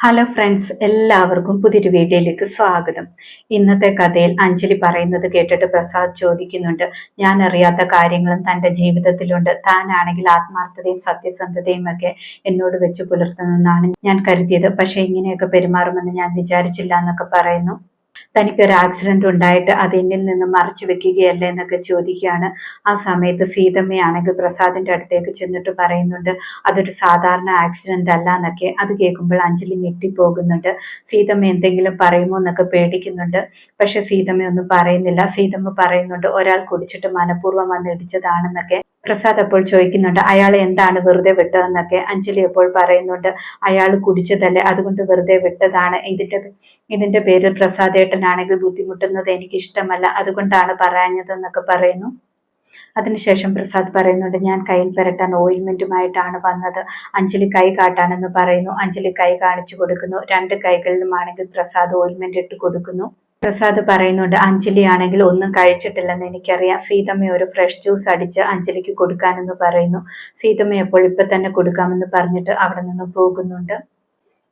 Hello friends എല്ലാവർക്കും പുതിയൊരു വീഡിയോയിലേക്ക് സ്വാഗതം. ഇന്നത്തെ കഥയിൽ അഞ്ജലി പറയുന്നത് കേട്ടിട്ട് പ്രസാദ് ചോദിക്കുന്നുണ്ട് ഞാൻ അറിയാത്ത കാര്യങ്ങളും തന്റെ ജീവിതത്തിലുണ്ട്. താനാണെങ്കിൽ ആത്മാർത്ഥതയും സത്യസന്ധതയും ഒക്കെ എന്നോട് വെച്ച് പുലർത്തുന്നതെന്നാണ് ഞാൻ കരുതിയത്. പക്ഷെ ഇങ്ങനെയൊക്കെ പെരുമാറുമെന്ന് ഞാൻ വിചാരിച്ചില്ല എന്നൊക്കെ പറയുന്നു. തനിക്കൊരു ആക്സിഡന്റ് ഉണ്ടായിട്ട് അത് എന്നിൽ നിന്ന് മറച്ചു വെക്കുകയല്ലേ എന്നൊക്കെ ചോദിക്കുകയാണ്. ആ സമയത്ത് സീതമ്മയാണെങ്കിൽ പ്രസാദിന്റെ അടുത്തേക്ക് ചെന്നിട്ട് പറയുന്നുണ്ട് അതൊരു സാധാരണ ആക്സിഡന്റ് അല്ല എന്നൊക്കെ. അത് കേൾക്കുമ്പോൾ അഞ്ജലി ഞെട്ടിപ്പോകുന്നുണ്ട്. സീതമ്മ എന്തെങ്കിലും പറയുമോ എന്നൊക്കെ പേടിക്കുന്നുണ്ട്. പക്ഷെ സീതമ്മ ഒന്നും പറയുന്നില്ല. സീതമ്മ പറയുന്നുണ്ട് ഒരാൾ കുടിച്ചിട്ട് മനഃപൂർവം വന്ന് ഇടിച്ചതാണെന്നൊക്കെ. പ്രസാദ് അപ്പോൾ ചോദിക്കുന്നുണ്ട് അയാൾ എന്താണ് വെറുതെ വിട്ടതെന്നൊക്കെ അഞ്ജലി അപ്പോൾ പറയുന്നുണ്ട് അയാൾ കുടിച്ചതല്ലേ അതുകൊണ്ട് വെറുതെ വിട്ടതാണ്. ഇതിന്റെ ഇതിന്റെ പേരിൽ പ്രസാദേട്ടനാണെങ്കിൽ ബുദ്ധിമുട്ടുന്നത് എനിക്ക് ഇഷ്ടമല്ല അതുകൊണ്ടാണ് പറയാഞ്ഞതെന്നൊക്കെ പറയുന്നു. അതിനുശേഷം പ്രസാദ് പറയുന്നുണ്ട് ഞാൻ കയ്യിൽ പുരട്ടാൻ ഓയിൽമെന്റുമായിട്ടാണ് വന്നത്. അഞ്ജലി കൈ കാട്ടാനെന്ന് പറയുന്നു. അഞ്ജലി കൈ കാണിച്ചു കൊടുക്കുന്നു. രണ്ട് കൈകളിലുമാണെങ്കിൽ പ്രസാദ് ഓയിൽമെന്റ് ഇട്ട് കൊടുക്കുന്നു. പ്രസാദ് പറയുന്നുണ്ട് അഞ്ജലി ആണെങ്കിൽ ഒന്നും കഴിച്ചിട്ടില്ലെന്ന് എനിക്കറിയാം. സീതമ്മ ഒരു ഫ്രഷ് ജ്യൂസ് അടിച്ച് അഞ്ജലിക്ക് കൊടുക്കാനെന്ന് പറയുന്നു. സീതമ്മ എപ്പോൾ ഇപ്പൊ തന്നെ കൊടുക്കാമെന്ന് പറഞ്ഞിട്ട് അവിടെ നിന്ന് പോകുന്നുണ്ട്.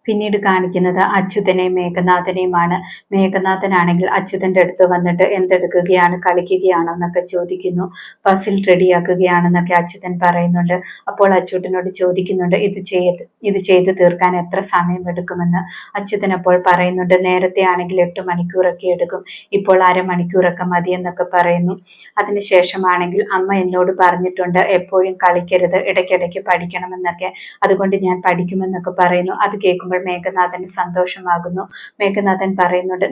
പിന്നീട് കാണിക്കുന്നത് അച്യുതനെയും മേഘനാഥനെയുമാണ്. മേഘനാഥനാണെങ്കിൽ അച്യുതന്റെ അടുത്ത് വന്നിട്ട് എന്തെടുക്കുകയാണ് കളിക്കുകയാണോ എന്നൊക്കെ ചോദിക്കുന്നു. പസിൽ റെഡിയാക്കുകയാണെന്നൊക്കെ അച്യുതൻ പറയുന്നുണ്ട്. അപ്പോൾ അച്യുതനോട് ചോദിക്കുന്നുണ്ട് ഇത് ചെയ്ത് ഇത് ചെയ്ത് തീർക്കാൻ എത്ര സമയം എടുക്കുമെന്ന് അച്യുതൻ അപ്പോൾ പറയുന്നുണ്ട് നേരത്തെ ആണെങ്കിൽ എട്ട് മണിക്കൂറൊക്കെ എടുക്കും. ഇപ്പോൾ അരമണിക്കൂറൊക്കെ മതി എന്നൊക്കെ പറയുന്നു. അതിനുശേഷമാണെങ്കിൽ അമ്മ എന്നോട് പറഞ്ഞിട്ടുണ്ട് എപ്പോഴും കളിക്കരുത് ഇടയ്ക്കിടയ്ക്ക് പഠിക്കണമെന്നൊക്കെ. അതുകൊണ്ട് ഞാൻ പഠിക്കുമെന്നൊക്കെ പറയുന്നു. അത് കേൾക്കുമ്പോൾ മേഘനാഥന് സന്തോഷമാകുന്നു. മേഘനാഥൻ പറയുന്നുണ്ട്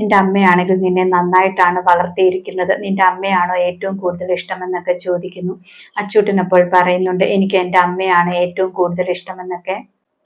നിന്റെ അമ്മയാണെങ്കിൽ നിന്നെ നന്നായിട്ടാണ് വളർത്തിയിരിക്കുന്നത്. നിന്റെ അമ്മയാണോ ഏറ്റവും കൂടുതൽ ഇഷ്ടമെന്നൊക്കെ ചോദിക്കുന്നു. അച്ചൂട്ടൻ അപ്പോൾ പറയുന്നുണ്ട് എനിക്ക് എന്റെ അമ്മയാണ് ഏറ്റവും കൂടുതൽ ഇഷ്ടമെന്നൊക്കെ.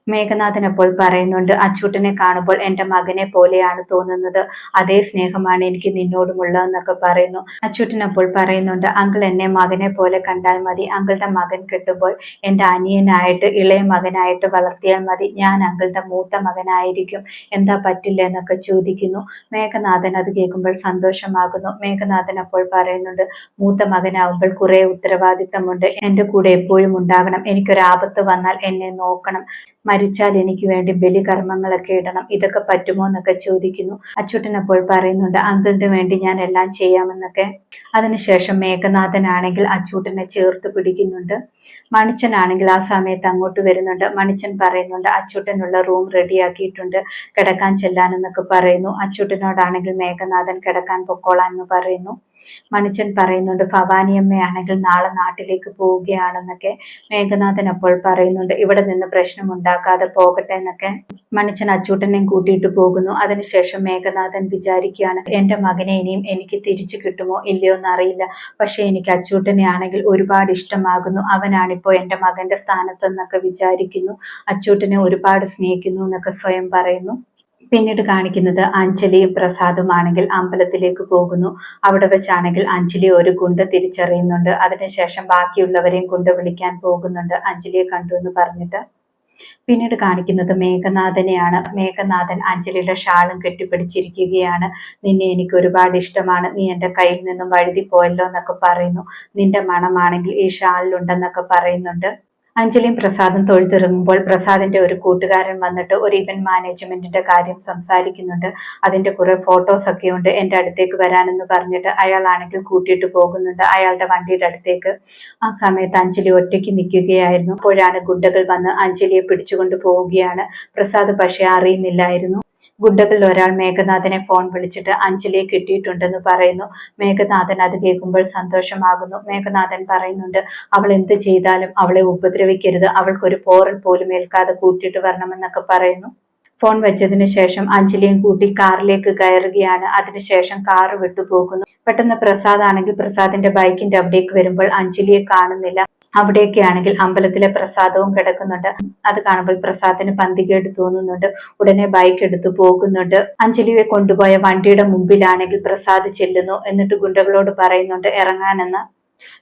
മേഘനാഥൻ അപ്പോൾ പറയുന്നുണ്ട് അച്ചൂട്ടനെ കാണുമ്പോൾ എന്റെ മകനെ പോലെയാണ് തോന്നുന്നത്. അതേ സ്നേഹമാണ് എനിക്ക് നിന്നോടുമുള്ളതെന്നൊക്കെ പറയുന്നു. അച്ചൂട്ടൻ അപ്പോൾ പറയുന്നുണ്ട് അങ്കിൾ എന്നെ മകനെ പോലെ കണ്ടാൽ മതി. അങ്കിളുടെ മകൻ കിട്ടുമ്പോൾ എന്റെ അനിയനായിട്ട് ഇളയ മകനായിട്ട് വളർത്തിയാൽ മതി. ഞാൻ അങ്കിളുടെ മൂത്ത മകനായിരിക്കും. എന്താ പറ്റില്ല എന്നൊക്കെ ചോദിക്കുന്നു. മേഘനാഥൻ അത് കേൾക്കുമ്പോൾ സന്തോഷമാകുന്നു. മേഘനാഥൻ അപ്പോൾ പറയുന്നുണ്ട് മൂത്ത മകനാവുമ്പോൾ കുറേ ഉത്തരവാദിത്തമുണ്ട്. എന്റെ കൂടെ എപ്പോഴും ഉണ്ടാകണം. എനിക്കൊരാപത്ത് വന്നാൽ എന്നെ നോക്കണം. മരിച്ചാൽ എനിക്ക് വേണ്ടി ബലികർമ്മങ്ങളൊക്കെ ഇടണം. ഇതൊക്കെ പറ്റുമോ എന്നൊക്കെ ചോദിക്കുന്നു. അച്യുട്ടൻ അപ്പോൾ പറയുന്നുണ്ട് അങ്കിളിന് വേണ്ടി ഞാൻ എല്ലാം ചെയ്യാമെന്നൊക്കെ. അതിനുശേഷം മേഘനാഥനാണെങ്കിൽ അച്ചൂട്ടനെ ചേർത്ത് പിടിക്കുന്നുണ്ട്. മണിച്ചനാണെങ്കിൽ ആ സമയത്ത് അങ്ങോട്ട് വരുന്നുണ്ട്. മണിച്ചൻ പറയുന്നുണ്ട് അച്ചൂട്ടനുള്ള റൂം റെഡിയാക്കിയിട്ടുണ്ട്. കിടക്കാൻ ചെല്ലാനെന്നൊക്കെ പറയുന്നു. അച്ചൂട്ടനോടാണെങ്കിൽ മേഘനാഥൻ കിടക്കാൻ പൊക്കോളാൻ എന്ന് പറയുന്നു. മണിച്ചൻ പറയുന്നുണ്ട് ഭവാനിയമ്മയാണെങ്കിൽ നാളെ നാട്ടിലേക്ക് പോവുകയാണെന്നൊക്കെ. മേഘനാഥൻ അപ്പോൾ പറയുന്നുണ്ട് ഇവിടെ നിന്ന് പ്രശ്നം ഉണ്ടാക്കാതെ പോകട്ടെ എന്നൊക്കെ മണിച്ചൻ അച്ചൂട്ടനെയും കൂട്ടിയിട്ട് പോകുന്നു. അതിനുശേഷം മേഘനാഥൻ വിചാരിക്കുകയാണ് എന്റെ മകനെ ഇനിയും എനിക്ക് തിരിച്ചു കിട്ടുമോ ഇല്ലയോ എന്നറിയില്ല. പക്ഷേ എനിക്ക് അച്ചൂട്ടനെ ആണെങ്കിൽ ഒരുപാട് ഇഷ്ടമാകുന്നു. അവനാണിപ്പോ എന്റെ മകന്റെ സ്ഥാനത്തെന്നൊക്കെ വിചാരിക്കുന്നു. അച്ചൂട്ടനെ ഒരുപാട് സ്നേഹിക്കുന്നു എന്നൊക്കെ സ്വയം പറയുന്നു. പിന്നീട് കാണിക്കുന്നത് അഞ്ജലിയും പ്രസാദുമാണെങ്കിൽ അമ്പലത്തിലേക്ക് പോകുന്നു. അവിടെ വെച്ചാണെങ്കിൽ അഞ്ജലി ഒരു ഗുണ്ട തിരിച്ചറിയുന്നുണ്ട്. അതിനുശേഷം ബാക്കിയുള്ളവരെയും ഗുണ്ട വിളിക്കാൻ പോകുന്നുണ്ട്. അഞ്ജലിയെ കണ്ടു എന്ന് പറഞ്ഞിട്ട്. പിന്നീട് കാണിക്കുന്നത് മേഘനാഥനെയാണ്. മേഘനാഥൻ അഞ്ജലിയുടെ ഷാളും കെട്ടിപ്പിടിച്ചിരിക്കുകയാണ്. നിന്നെ എനിക്ക് ഒരുപാട് ഇഷ്ടമാണ്. നീ എന്റെ കയ്യിൽ നിന്നും വഴുതി പോയല്ലോ എന്നൊക്കെ പറയുന്നു. നിന്റെ മണമാണെങ്കിൽ ഈ ഷാളിലുണ്ടെന്നൊക്കെ പറയുന്നുണ്ട്. അഞ്ജലിയും പ്രസാദും തൊഴുതിറങ്ങുമ്പോൾ പ്രസാദിന്റെ ഒരു കൂട്ടുകാരൻ വന്നിട്ട് ഒരു ഇവന്റ് മാനേജ്മെന്റിന്റെ കാര്യം സംസാരിക്കുന്നുണ്ട്. അതിന്റെ കുറെ ഫോട്ടോസ് ഒക്കെ ഉണ്ട്. എന്റെ അടുത്തേക്ക് വരാനെന്ന് പറഞ്ഞിട്ട് അയാളാണെങ്കിൽ കൂട്ടിയിട്ട് പോകുന്നുണ്ട്. അയാളുടെ വണ്ടിയുടെ അടുത്തേക്ക്. ആ സമയത്ത് അഞ്ജലി ഒറ്റയ്ക്ക് നിൽക്കുകയായിരുന്നു. അപ്പോഴാണ് ഗുണ്ടകൾ വന്ന് അഞ്ജലിയെ പിടിച്ചുകൊണ്ട് പോവുകയാണ്. പ്രസാദ് പക്ഷേ അറിയുന്നില്ലായിരുന്നു. ഗുണ്ടകളിൽ ഒരാൾ മേഘനാഥനെ ഫോൺ വിളിച്ചിട്ട് അഞ്ജലിയെ കിട്ടിയിട്ടുണ്ടെന്ന് പറയുന്നു. മേഘനാഥൻ അത് കേൾക്കുമ്പോൾ സന്തോഷമാകുന്നു. മേഘനാഥൻ പറയുന്നുണ്ട് അവൾ എന്ത് ചെയ്താലും അവളെ ഉപദ്രവിക്കരുത്. അവൾക്കൊരു പോറൽ പോലും ഏൽക്കാതെ കൂട്ടിയിട്ട് വരണമെന്നൊക്കെ പറയുന്നു. ഫോൺ വെച്ചതിന് ശേഷം അഞ്ജലിയും കൂട്ടി കാറിലേക്ക് കയറുകയാണ്. അതിനുശേഷം കാറ് വിട്ടുപോകുന്നു. പെട്ടെന്ന് പ്രസാദ് ആണെങ്കിൽ പ്രസാദിന്റെ ബൈക്കിന്റെ അവിടേക്ക് വരുമ്പോൾ അഞ്ജലിയെ കാണുന്നില്ല. അവിടെയൊക്കെയാണെങ്കിൽ അമ്പലത്തിലെ പ്രസാദവും കിടക്കുന്നുണ്ട്. അത് കാണുമ്പോൾ പ്രസാദിന് പന്തികേട് തോന്നുന്നുണ്ട്. ഉടനെ ബൈക്ക് എടുത്തു പോകുന്നുണ്ട്. അഞ്ജലിയെ കൊണ്ടുപോയ വണ്ടിയുടെ മുമ്പിലാണെങ്കിൽ പ്രസാദ് ചെല്ലുന്നു. എന്നിട്ട് ഗുണ്ടകളോട് പറയുന്നുണ്ട് ഇറങ്ങാനെന്ന്.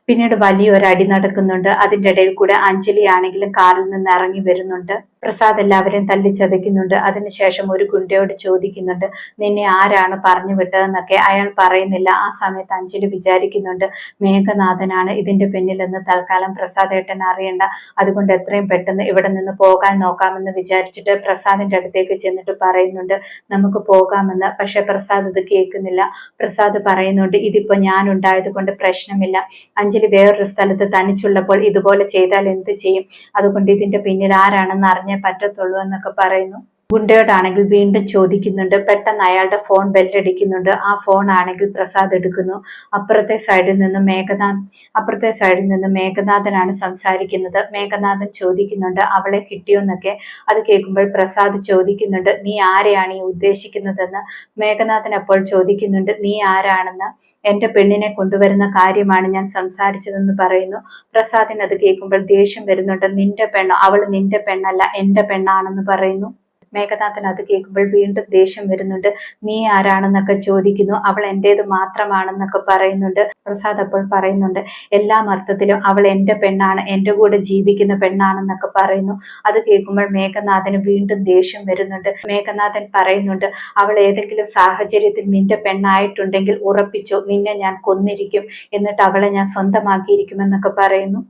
പിന്നീട് വലിയൊരു അടി നടക്കുന്നുണ്ട്. അതിന്റെ ഇടയിൽ കൂടെ അഞ്ജലി ആണെങ്കിലും കാറിൽ നിന്ന് ഇറങ്ങി വരുന്നുണ്ട്. പ്രസാദ് എല്ലാവരെയും തല്ലിച്ചതയ്ക്കുന്നുണ്ട് അതിനുശേഷം ഒരു ഗുണ്ടയോട് ചോദിക്കുന്നുണ്ട് നിന്നെ ആരാണ് പറഞ്ഞു വിട്ടതെന്നൊക്കെ? അയാൾ പറയുന്നില്ല. ആ സമയത്ത് അഞ്ജലി വിചാരിക്കുന്നുണ്ട് മേഘനാഥനാണ് ഇതിന്റെ പിന്നിലെന്ന് തൽക്കാലം പ്രസാദ് ഏട്ടൻ അറിയണ്ട. അതുകൊണ്ട് എത്രയും പെട്ടെന്ന് ഇവിടെ നിന്ന് പോകാൻ നോക്കാമെന്ന് വിചാരിച്ചിട്ട് പ്രസാദിന്റെ അടുത്തേക്ക് ചെന്നിട്ട് പറയുന്നുണ്ട് നമുക്ക് പോകാമെന്ന്. പക്ഷെ പ്രസാദ് ഇത് കേൾക്കുന്നില്ല. പ്രസാദ് പറയുന്നുണ്ട് ഇതിപ്പോ ഞാൻ ഉണ്ടായത് കൊണ്ട് പ്രശ്നമില്ല. അഞ്ജലി വേറൊരു സ്ഥലത്ത് തനിച്ചുള്ളപ്പോൾ ഇതുപോലെ ചെയ്താൽ എന്ത് ചെയ്യും? അതുകൊണ്ട് ഇതിന്റെ പിന്നിൽ ആരാണെന്ന് അറിഞ്ഞേ പറ്റത്തുള്ളൂ എന്നൊക്കെ പറയുന്നു. ഗുണ്ടയോടാണെങ്കിൽ വീണ്ടും ചോദിക്കുന്നുണ്ട്. പെട്ടെന്ന് അയാളുടെ ഫോൺ ബെല്ലടിക്കുന്നുണ്ട്. ആ ഫോൺ ആണെങ്കിൽ പ്രസാദ് എടുക്കുന്നു. അപ്പുറത്തെ സൈഡിൽ നിന്ന് മേഘനാഥ് അപ്പുറത്തെ സൈഡിൽ നിന്നും മേഘനാഥനാണ് സംസാരിക്കുന്നത്. മേഘനാഥൻ ചോദിക്കുന്നുണ്ട് അവളെ കിട്ടിയോന്നൊക്കെ? അത് കേൾക്കുമ്പോൾ പ്രസാദ് ചോദിക്കുന്നുണ്ട് നീ ആരെയാണ് ഈ ഉദ്ദേശിക്കുന്നതെന്ന്? മേഘനാഥൻ അപ്പോൾ ചോദിക്കുന്നുണ്ട് നീ ആരാണെന്ന്? എന്റെ പെണ്ണിനെ കൊണ്ടുവരുന്ന കാര്യമാണ് ഞാൻ സംസാരിച്ചതെന്ന് പറയുന്നു. പ്രസാദിന് അത് കേൾക്കുമ്പോൾ ദേഷ്യം വരുന്നുണ്ട് നിന്റെ പെണ്ണോ? അവൾ നിന്റെ പെണ്ണല്ല എന്റെ പെണ്ണാണെന്ന് പറയുന്നു. മേഘനാഥൻ അത് കേൾക്കുമ്പോൾ വീണ്ടും ദേഷ്യം വരുന്നുണ്ട്. നീ ആരാണെന്നൊക്കെ ചോദിക്കുന്നു. അവൾ എന്റേത് മാത്രമാണെന്നൊക്കെ പറയുന്നുണ്ട് പ്രസാദ് അപ്പോൾ പറയുന്നുണ്ട്. എല്ലാ അർത്ഥത്തിലും അവൾ എന്റെ പെണ്ണാണ്. എന്റെ കൂടെ ജീവിക്കുന്ന പെണ്ണാണെന്നൊക്കെ പറയുന്നു. അത് കേൾക്കുമ്പോൾ മേഘനാഥന് വീണ്ടും ദേഷ്യം വരുന്നുണ്ട്. മേഘനാഥൻ പറയുന്നുണ്ട് അവൾ ഏതെങ്കിലും സാഹചര്യത്തിൽ നിന്റെ പെണ്ണായിട്ടുണ്ടെങ്കിൽ ഉറപ്പിച്ചോ. നിന്നെ ഞാൻ കൊന്നിരിക്കും. എന്നിട്ട് അവളെ ഞാൻ സ്വന്തമാക്കിയിരിക്കുമെന്നൊക്കെ പറയുന്നു.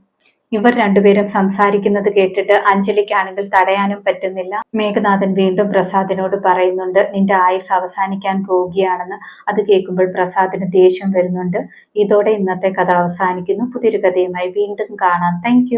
ഇവർ രണ്ടുപേരും സംസാരിക്കുന്നത് കേട്ടിട്ട് അഞ്ജലിക്കാണെങ്കിൽ തടയാനും പറ്റുന്നില്ല. മേഘനാഥൻ വീണ്ടും പ്രസാദിനോട് പറയുന്നുണ്ട് നിന്റെ ആയുസ് അവസാനിക്കാൻ പോവുകയാണെന്ന്. അത് കേൾക്കുമ്പോൾ പ്രസാദിന് ദേഷ്യം വരുന്നുണ്ട്. ഇതോടെ ഇന്നത്തെ കഥ അവസാനിക്കുന്നു. പുതിയൊരു കഥയുമായി വീണ്ടും കാണാം. താങ്ക്